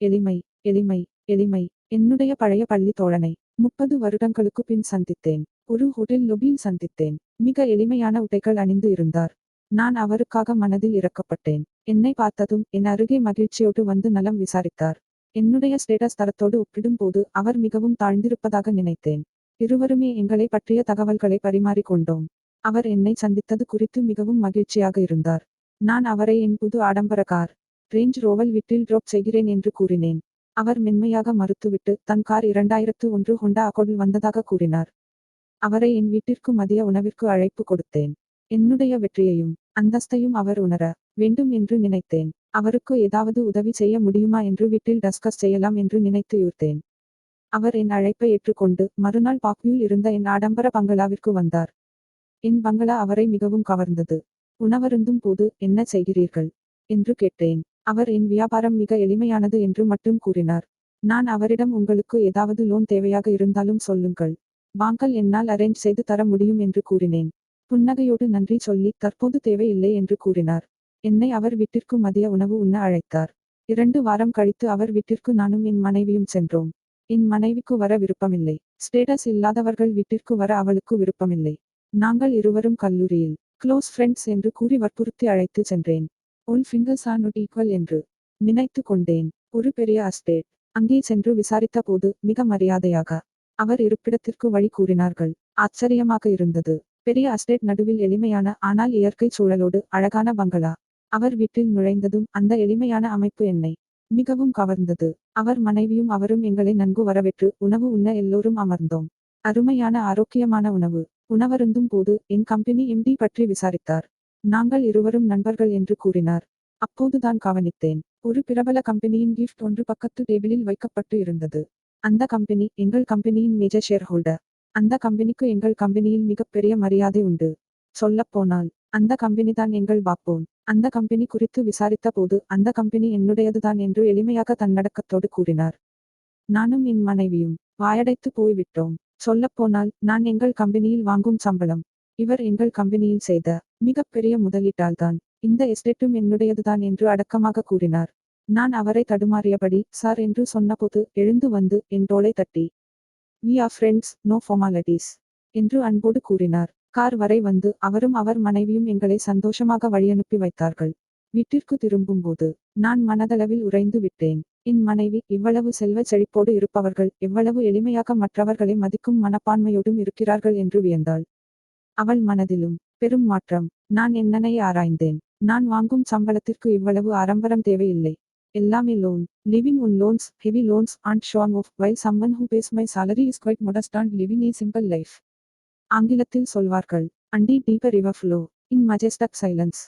எளிமை எளிமை எளிமை. என்னுடைய பழைய பள்ளி தோழனை முப்பது வருடங்களுக்கு பின் சந்தித்தேன். ஒரு ஹோட்டல் லொபியில் சந்தித்தேன். மிக எளிமையான உடைகள் அணிந்து இருந்தார். நான் அவருக்காக மனதில் இறக்கப்பட்டேன். என்னை பார்த்ததும் என் அருகே மகிழ்ச்சியோடு வந்து நலம் விசாரித்தார். என்னுடைய ஸ்டேட்டஸ் தரத்தோடு ஒப்பிடும்போது அவர் மிகவும் தாழ்ந்திருப்பதாக நினைத்தேன். இருவருமே எங்களை பற்றிய தகவல்களை பரிமாறிக்கொண்டோம். அவர் என்னை சந்தித்தது குறித்து மிகவும் மகிழ்ச்சியாக இருந்தார். நான் அவரை என் புது ஆடம்பர கார் ரேஞ்ச் ரோவல் விட்டில் டிராப் செய்கிறேன் என்று கூறினேன். அவர் மென்மையாக மறுத்துவிட்டு தன் கார் இரண்டாயிரத்து ஒன்று ஹொண்டா அக்கோடில் வந்ததாக கூறினார். அவரை என் வீட்டிற்கு மதிய உணவிற்கு அழைப்பு கொடுத்தேன். என்னுடைய வெற்றியையும் அந்தஸ்தையும் அவர் உணர வேண்டும் என்று நினைத்தேன். அவருக்கு ஏதாவது உதவி செய்ய முடியுமா என்று வீட்டில் டஸ்கஸ் செய்யலாம் என்று நினைத்து யூர்த்தேன். அவர் என் அழைப்பை ஏற்றுக்கொண்டு மறுநாள் பாக்யூல் இருந்த என் ஆடம்பர பங்களாவிற்கு வந்தார். என் பங்களா அவரை மிகவும் கவர்ந்தது. உணவருந்தும் போது என்ன செய்கிறீர்கள்? என்று கேட்டேன். அவர் என் வியாபாரம் மிக எளிமையானது என்று மட்டும் கூறினார். நான் அவரிடம் உங்களுக்கு ஏதாவது லோன் தேவையாக இருந்தாலும் சொல்லுங்கள். வாங்கல் என்னால் அரேஞ்ச் செய்து தர முடியும் என்று கூறினேன். புன்னகையோடு நன்றி சொல்லி தற்போது தேவையில்லை என்று கூறினார். என்னை அவர் வீட்டிற்கு மதிய உணவு உண்ண அழைத்தார். இரண்டு வாரம் கழித்து அவர் வீட்டிற்கு நானும் என் மனைவியும் சென்றோம். என் மனைவிக்கு வர விருப்பமில்லை. ஸ்டேட்டஸ் இல்லாதவர்கள் வீட்டிற்கு வர அவளுக்கு விருப்பமில்லை. நாங்கள் இருவரும் கல்லூரியில் க்ளோஸ் ஃப்ரெண்ட்ஸ் என்று கூறி வற்புறுத்தி அழைத்து சென்றேன். உன் ஃபிங்கர்ஸ் ஆர் not ஈக்குவல் என்று நினைத்து கொண்டேன். ஒரு பெரிய அஸ்டேட் அங்கே சென்று விசாரித்த போது மிக மரியாதையாக அவர் இருப்பிடத்திற்கு வழி கூறினார்கள். ஆச்சரியமாக இருந்தது. பெரிய அஸ்டேட் நடுவில் எளிமையான ஆனால் இயற்கை சூழலோடு அழகான பங்களா. அவர் வீட்டில் நுழைந்ததும் அந்த எளிமையான அமைப்பு என்னை மிகவும் கவர்ந்தது. அவர் மனைவியும் அவரும் எங்களை நன்கு வரவேற்று உணவு உண்ண எல்லோரும் அமர்ந்தோம். அருமையான ஆரோக்கியமான உணவு உணவருந்தும் போது என் கம்பெனி எம்டி பற்றி விசாரித்தார். நாங்கள் இருவரும் நண்பர்கள் என்று கூறினார். அப்போதுதான் கவனித்தேன். ஒரு பிரபல கம்பெனியின் கிஃப்ட் ஒன்று பக்கத்து டேபிளில் வைக்கப்பட்டு இருந்தது. அந்த கம்பெனி எங்கள் கம்பெனியின் மேஜர் ஷேர் ஹோல்டர் அந்த கம்பெனிக்கு எங்கள் கம்பெனியில் மிகப்பெரிய மரியாதை உண்டு. சொல்லப்போனால் அந்த கம்பெனி தான் எங்கள் பாப்போன். அந்த கம்பெனி குறித்து விசாரித்த போது அந்த கம்பெனி என்னுடையதுதான் என்று எளிமையாக தன்னடக்கத்தோடு கூறினார். நானும் என் மனைவியும் வாயடைத்து போய்விட்டோம். சொல்லப்போனால் நான் எங்கள் கம்பெனியில் வாங்கும் சம்பளம் இவர் எங்கள் கம்பெனியில் செய்த மிகப்பெரிய முதலீட்டால்தான் இந்த எஸ்டேட்டும் என்னுடையதுதான் என்று அடக்கமாக கூறினார். நான் அவரை தடுமாறியபடி சார் என்று சொன்னபோது எழுந்து வந்து என் தோளை தட்டி we are friends no formalities என்று அன்போடு கூறினார். கார் வரை வந்து அவரும் அவர் மனைவியும் எங்களை சந்தோஷமாக வழியனுப்பி வைத்தார்கள். வீட்டிற்கு திரும்பும்போது நான் மனதளவில் உறைந்து விட்டேன். என் மனைவி இவ்வளவு செல்வ செழிப்போடு இருப்பவர்கள் எவ்வளவு எளிமையாக மற்றவர்களை மதிக்கும் மனப்பான்மையோடும் இருக்கிறார்கள் என்று வியந்தாள். அவள் மனதிலும் பெரும் மாற்றம். நான் என்னனை ஆராய்ந்தேன். நான் வாங்கும் சம்பளத்திற்கு இவ்வளவு ஆரம்பரம் தேவையில்லை. எல்லாமே loan living on loans heavy loans and showing off while someone who pays my salary is quite modest and living a simple life ஆங்கிலத்தில் சொல்வார்கள் and the deeper river flow in majestic silence